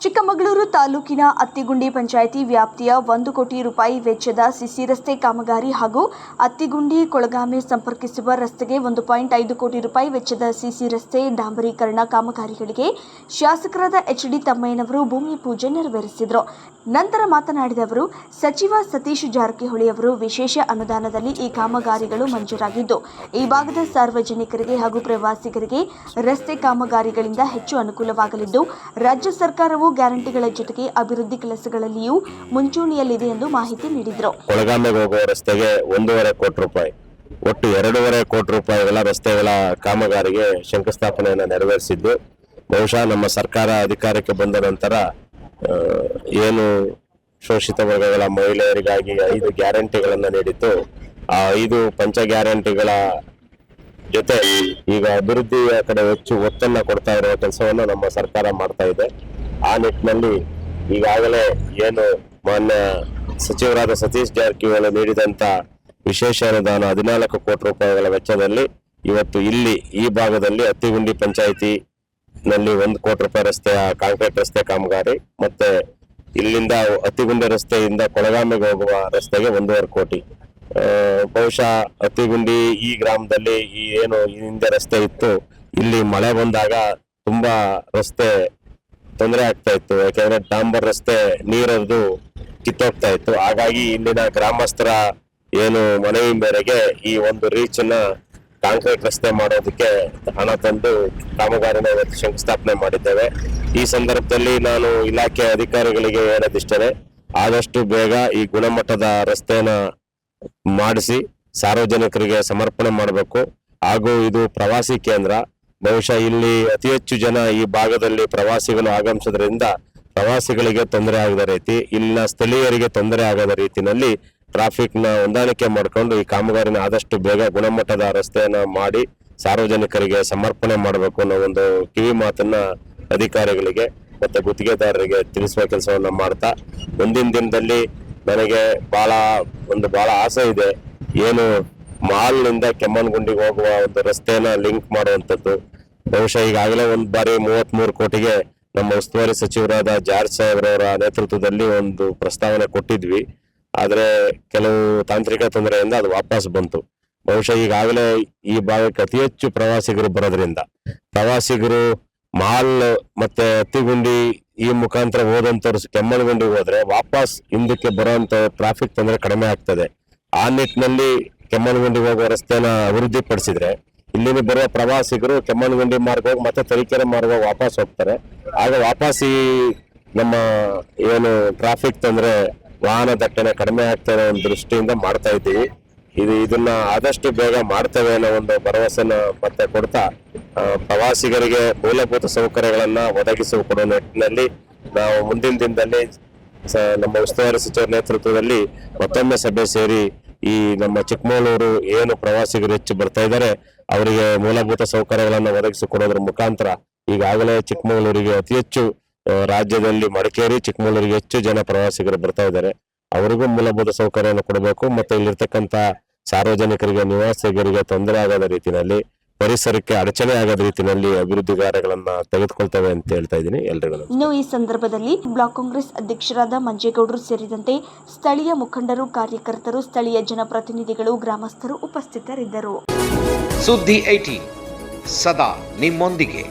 ಚಿಕ್ಕಮಗಳೂರು ತಾಲೂಕಿನ ಅತ್ತಿಗುಂಡಿ ಪಂಚಾಯಿತಿ ವ್ಯಾಪ್ತಿಯ ಒಂದು ಕೋಟಿ ರೂಪಾಯಿ ವೆಚ್ಚದ ಸಿಸಿ ರಸ್ತೆ ಕಾಮಗಾರಿ ಹಾಗೂ ಅತ್ತಿಗುಂಡಿ ಕೊಳಗಾಮೆ ಸಂಪರ್ಕಿಸುವ ರಸ್ತೆಗೆ ಒಂದು ಪಾಯಿಂಟ್ ಐದು ಕೋಟಿ ರೂಪಾಯಿ ವೆಚ್ಚದ ಸಿಸಿ ರಸ್ತೆ ಡಾಂಬರೀಕರಣ ಕಾಮಗಾರಿಗಳಿಗೆ ಶಾಸಕರಾದ ಎಚ್ ಡಿ ತಮ್ಮಯ್ಯನವರು ಭೂಮಿ ಪೂಜೆ ನೆರವೇರಿಸಿದರು. ನಂತರ ಮಾತನಾಡಿದ ಅವರು, ಸಚಿವ ಸತೀಶ್ ಜಾರಕಿಹೊಳಿ ಅವರು ವಿಶೇಷ ಅನುದಾನದಲ್ಲಿ ಈ ಕಾಮಗಾರಿಗಳು ಮಂಜೂರಾಗಿದ್ದು, ಈ ಭಾಗದ ಸಾರ್ವಜನಿಕರಿಗೆ ಹಾಗೂ ಪ್ರವಾಸಿಗರಿಗೆ ರಸ್ತೆ ಕಾಮಗಾರಿಗಳಿಂದ ಹೆಚ್ಚು ಅನುಕೂಲವಾಗಲಿದ್ದು, ರಾಜ್ಯ ಸರ್ಕಾರವು ಗ್ಯಾರಂಟಿಗಳ ಜೊತೆಗೆ ಅಭಿವೃದ್ಧಿ ಕೆಲಸಗಳಲ್ಲಿಯೂ ಮುಂಚೂಣಿಯಲ್ಲಿದೆ ಎಂದು ಮಾಹಿತಿ ನೀಡಿದರು. ಕೊಳಗಾಮೆಗೆ ಹೋಗುವ ರಸ್ತೆಗೆ ಒಂದೂವರೆ ಕೋಟಿ ರೂಪಾಯಿ, ಒಟ್ಟು ಎರಡೂವರೆ ಕೋಟಿ ರೂಪಾಯಿಗಳ ರಸ್ತೆಗಳ ಕಾಮಗಾರಿಗೆ ಶಂಕುಸ್ಥಾಪನೆಯನ್ನು ನೆರವೇರಿಸಿದ್ದು, ಬಹುಶಃ ನಮ್ಮ ಸರ್ಕಾರ ಅಧಿಕಾರಕ್ಕೆ ಬಂದ ನಂತರ ಏನು ಶೋಷಿತ ವರ್ಗಗಳ ಮಹಿಳೆಯರಿಗಾಗಿ ಐದು ಗ್ಯಾರಂಟಿಗಳನ್ನು ನೀಡಿತ್ತು. ಆ ಐದು ಪಂಚ ಗ್ಯಾರಂಟಿಗಳ ಜೊತೆ ಈಗ ಅಭಿವೃದ್ಧಿಯ ಕಡೆ ಹೆಚ್ಚು ಒತ್ತನ್ನು ಕೊಡ್ತಾ ಇರುವ ಕೆಲಸವನ್ನು ನಮ್ಮ ಸರ್ಕಾರ ಮಾಡ್ತಾ ಇದೆ. ಆ ನಿಟ್ಟಿನಲ್ಲಿ ಈಗಾಗಲೇ ಏನು ಮಾನ್ಯ ಸಚಿವರಾದ ಸತೀಶ್ ಜಾರಕಿಹೊಳಿ ನೀಡಿದಂತ ವಿಶೇಷ ಅನುದಾನ ಹದಿನಾಲ್ಕು ಕೋಟಿ ರೂಪಾಯಿಗಳ ವೆಚ್ಚದಲ್ಲಿ ಇವತ್ತು ಇಲ್ಲಿ ಈ ಭಾಗದಲ್ಲಿ ಅತ್ತಿಗುಂಡಿ ಪಂಚಾಯಿತಿ ನಲ್ಲಿ ಒಂದು ಕೋಟಿ ರೂಪಾಯಿ ರಸ್ತೆಯ ಕಾಂಕ್ರೀಟ್ ರಸ್ತೆ ಕಾಮಗಾರಿ ಮತ್ತೆ ಇಲ್ಲಿಂದ ಅತ್ತಿಗುಂಡಿ ರಸ್ತೆಯಿಂದ ಕೊಳಗಾಮಿಗೆ ಹೋಗುವ ರಸ್ತೆಗೆ ಒಂದೂವರೆ ಕೋಟಿ. ಬಹುಶಃ ಅತ್ತಿಗುಂಡಿ ಈ ಗ್ರಾಮದಲ್ಲಿ ಈ ಏನು ಹಿಂದೆ ರಸ್ತೆ ಇತ್ತು, ಇಲ್ಲಿ ಮಳೆ ಬಂದಾಗ ತುಂಬಾ ರಸ್ತೆ ತೊಂದರೆ ಆಗ್ತಾ ಇತ್ತು. ಯಾಕೆಂದ್ರೆ ಡಾಂಬರ್ ರಸ್ತೆ ನೀರದು ಕಿತ್ತೋಗ್ತಾ ಇತ್ತು. ಹಾಗಾಗಿ ಇಲ್ಲಿನ ಗ್ರಾಮಸ್ಥರ ಏನು ಮನವಿ ಮೇರೆಗೆ ಈ ಒಂದು ರೀಚ್ನ ಕಾಂಕ್ರೀಟ್ ರಸ್ತೆ ಮಾಡೋದಕ್ಕೆ ಹಣ ತಂದು ಕಾಮಗಾರಿನ ಇವತ್ತು ಶಂಕುಸ್ಥಾಪನೆ ಮಾಡಿದ್ದೇವೆ. ಈ ಸಂದರ್ಭದಲ್ಲಿ ನಾನು ಇಲಾಖೆ ಅಧಿಕಾರಿಗಳಿಗೆ ಹೇಳೋದಿಷ್ಟೇ ಆದಷ್ಟು ಬೇಗ ಈ ಗುಣಮಟ್ಟದ ರಸ್ತೆನ ಮಾಡಿಸಿ ಸಾರ್ವಜನಿಕರಿಗೆ ಸಮರ್ಪಣೆ ಮಾಡಬೇಕು. ಹಾಗೂ ಇದು ಪ್ರವಾಸಿ ಕೇಂದ್ರ. ಬಹುಶಃ ಇಲ್ಲಿ ಅತಿ ಹೆಚ್ಚು ಜನ ಈ ಭಾಗದಲ್ಲಿ ಪ್ರವಾಸಿಗಳು ಆಗಮಿಸೋದ್ರಿಂದ ಪ್ರವಾಸಿಗಳಿಗೆ ತೊಂದರೆ ಆಗದ ರೀತಿ, ಇಲ್ಲಿನ ಸ್ಥಳೀಯರಿಗೆ ತೊಂದರೆ ಆಗದ ರೀತಿನಲ್ಲಿ ಟ್ರಾಫಿಕ್ನ ಹೊಂದಾಣಿಕೆ ಮಾಡಿಕೊಂಡು ಈ ಕಾಮಗಾರಿನ ಆದಷ್ಟು ಬೇಗ ಗುಣಮಟ್ಟದ ರಸ್ತೆಯನ್ನ ಮಾಡಿ ಸಾರ್ವಜನಿಕರಿಗೆ ಸಮರ್ಪಣೆ ಮಾಡಬೇಕು ಅನ್ನೋ ಒಂದು ಕಿವಿ ಮಾತನ್ನ ಅಧಿಕಾರಿಗಳಿಗೆ ಮತ್ತೆ ಗುತ್ತಿಗೆದಾರರಿಗೆ ತಿಳಿಸುವ ಕೆಲಸವನ್ನ ಮಾಡ್ತಾ, ಮುಂದಿನ ದಿನದಲ್ಲಿ ನನಗೆ ಬಹಳ ಒಂದು ಬಹಳ ಆಸೆ ಇದೆ. ಏನು ಮಾಲ್ನಿಂದ ಕೆಮ್ಮನಗುಂಡಿಗೆ ಹೋಗುವ ಒಂದು ರಸ್ತೆಯನ್ನ ಲಿಂಕ್ ಮಾಡುವಂತದ್ದು ಬಹುಶಃ ಈಗಾಗಲೇ ಒಂದು ಬಾರಿ ಮೂವತ್ತ್ ಮೂರು ಕೋಟಿಗೆ ನಮ್ಮ ಉಸ್ತುವಾರಿ ಸಚಿವರಾದ ಜಾರ್ಜ್ ಸಾಹೇಬ್ರವರ ನೇತೃತ್ವದಲ್ಲಿ ಒಂದು ಪ್ರಸ್ತಾವನೆ ಕೊಟ್ಟಿದ್ವಿ. ಆದರೆ ಕೆಲವು ತಾಂತ್ರಿಕ ತೊಂದರೆಯಿಂದ ಅದು ವಾಪಸ್ ಬಂತು. ಬಹುಶಃ ಈಗಾಗಲೇ ಈ ಭಾಗಕ್ಕೆ ಅತಿ ಹೆಚ್ಚು ಪ್ರವಾಸಿಗರು ಬರೋದ್ರಿಂದ. ಪ್ರವಾಸಿಗರು ಮಾಲ್ ಮತ್ತೆ ಹತ್ತಿಗುಂಡಿ ಈ ಮುಖಾಂತರ ಹೋದಂತವ್ರು ಕೆಮ್ಮನಗುಂಡಿಗೆ ಹೋದ್ರೆ ವಾಪಸ್ ಹಿಂದಕ್ಕೆ ಬರುವಂತ ಟ್ರಾಫಿಕ್ ತೊಂದರೆ ಕಡಿಮೆ ಆಗ್ತದೆ. ಆ ನಿಟ್ಟಿನಲ್ಲಿ ಕೆಮ್ಮನಗುಂಡಿಗೆ ಹೋಗುವ ರಸ್ತೆನ ಅಭಿವೃದ್ಧಿ ಪಡಿಸಿದ್ರೆ ಇಲ್ಲಿನ ಬರುವ ಪ್ರವಾಸಿಗರು ಕೆಮ್ಮಣ್ಣುಗುಂಡಿ ಮಾರ್ಗ ಹೋಗಿ ಮತ್ತೆ ತರೀಕೆರೆ ಮಾರ್ಗ ವಾಪಸ್ ಹೋಗ್ತಾರೆ. ಆಗ ವಾಪಸ್ ಈ ನಮ್ಮ ಏನು ಟ್ರಾಫಿಕ್ ತಂದ್ರೆ ವಾಹನ ದಟ್ಟಣೆ ಕಡಿಮೆ ಆಗ್ತದೆ ಅನ್ನೋ ದೃಷ್ಟಿಯಿಂದ ಮಾಡ್ತಾ ಇದ್ದೀವಿ. ಇದು ಇದನ್ನ ಆದಷ್ಟು ಬೇಗ ಮಾಡ್ತೇವೆ ಅನ್ನೋ ಒಂದು ಭರವಸೆನ ಮತ್ತೆ ಕೊಡ್ತಾ ಪ್ರವಾಸಿಗರಿಗೆ ಮೂಲಭೂತ ಸೌಕರ್ಯಗಳನ್ನ ಒದಗಿಸುವ ಕೊಡುವ ನಿಟ್ಟಿನಲ್ಲಿ ನಾವು ಮುಂದಿನ ದಿನದಲ್ಲಿ ನಮ್ಮ ಉಸ್ತುವಾರಿ ಸಚಿವರ ನೇತೃತ್ವದಲ್ಲಿ ಮತ್ತೊಮ್ಮೆ ಸಭೆ ಸೇರಿ ಈ ನಮ್ಮ ಚಿಕ್ಕಮಗಳೂರು ಏನು ಪ್ರವಾಸಿಗರು ಹೆಚ್ಚು ಬರ್ತಾ ಇದ್ದಾರೆ, ಅವರಿಗೆ ಮೂಲಭೂತ ಸೌಕರ್ಯಗಳನ್ನು ಒದಗಿಸಿಕೊಡೋದ್ರ ಮುಖಾಂತರ ಈಗಾಗಲೇ ಚಿಕ್ಕಮಗಳೂರಿಗೆ ಅತಿ ಹೆಚ್ಚು ರಾಜ್ಯದಲ್ಲಿ ಮಡಿಕೇರಿ ಚಿಕ್ಕಮಗಳೂರಿಗೆ ಹೆಚ್ಚು ಜನ ಪ್ರವಾಸಿಗರು ಬರ್ತಾ ಇದ್ದಾರೆ. ಅವರಿಗೂ ಮೂಲಭೂತ ಸೌಕರ್ಯವನ್ನು ಕೊಡಬೇಕು. ಮತ್ತೆ ಇಲ್ಲಿರ್ತಕ್ಕಂಥ ಸಾರ್ವಜನಿಕರಿಗೆ, ನಿವಾಸಿಗರಿಗೆ ತೊಂದರೆ ಆಗದ ರೀತಿಯಲ್ಲಿ ಪರಿಸರಕ್ಕೆ ಅಡಚಣೆ ಆಗದ ರೀತಿಯಲ್ಲಿ ಅಭಿವೃದ್ಧಿ ಕಾರ್ಯಗಳನ್ನ ತೆಗೆದುಕೊಳ್ತೇವೆ ಅಂತ ಹೇಳ್ತಾ ಇದ್ದೀನಿ. ಎಲ್ರಿಗೂ ಇನ್ನು ಈ ಸಂದರ್ಭದಲ್ಲಿ ಬ್ಲಾಕ್ ಕಾಂಗ್ರೆಸ್ ಅಧ್ಯಕ್ಷರಾದ ಮಂಜೇಗೌಡರು ಸೇರಿದಂತೆ ಸ್ಥಳೀಯ ಮುಖಂಡರು ಕಾರ್ಯಕರ್ತರು ಸ್ಥಳೀಯ ಜನಪ್ರತಿನಿಧಿಗಳು ಗ್ರಾಮಸ್ಥರು ಉಪಸ್ಥಿತರಿದ್ದರು. ಸುದ್ದಿ ಐಟಿ ಸದಾ ನಿಮ್ಮೊಂದಿಗೆ.